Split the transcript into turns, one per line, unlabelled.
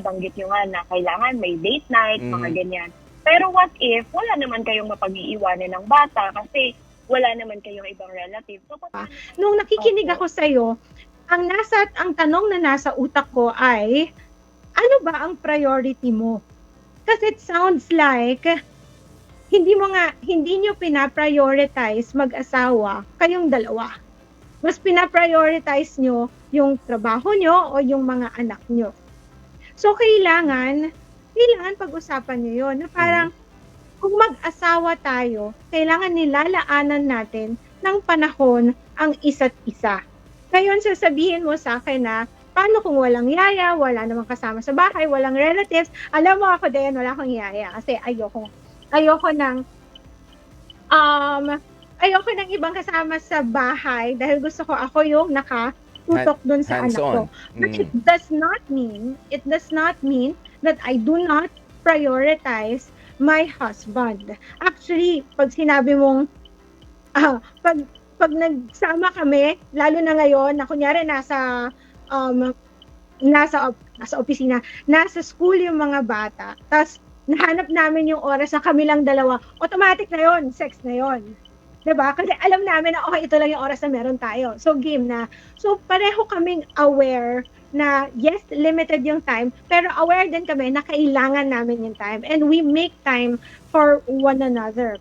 banggit nyo nga na kailangan may date night,
Mhm.
mga ganyan. Pero what if wala naman kayong mapag-iiwanan ng bata kasi wala naman kayong ibang relative. So,
Ah. Nung nakikinig ako sa iyo, ang nasa ang tanong na nasa utak ko ay ano ba ang priority mo? Kasi it sounds like hindi mo nga hindi niyo pina-prioritize mag-asawa kayong dalawa. Mas pina-prioritize niyo yung trabaho niyo o yung mga anak niyo. So kailangan kailangan pag-usapan niyo 'yon na parang kung mag-asawa tayo, kailangan nilalaanan natin ng panahon ang isa't isa. Ngayon, sasabihin mo sa akin na, paano kung walang yaya, wala namang kasama sa bahay, walang relatives, alam mo ako din, wala akong yaya kasi ayoko, ayoko ng, um, ayoko ng ibang kasama sa bahay dahil gusto ko ako yung nakatutok dun sa anak ko. But
Mm.
it does not mean, it does not mean that I do not prioritize my husband. Actually, pag sinabi mong, ah, pag, pag nagsama kami, lalo na ngayon, na kunyari nasa, um, nasa, op- nasa opisina, nasa school yung mga bata, tas nahanap namin yung oras na kami lang dalawa, automatic na yon sex na yon 'Di ba? Kasi alam namin na okay, ito lang yung oras na meron tayo. So game na. So pareho kaming aware na yes, limited yung time, pero aware din kami na kailangan namin yung time and we make time for one another.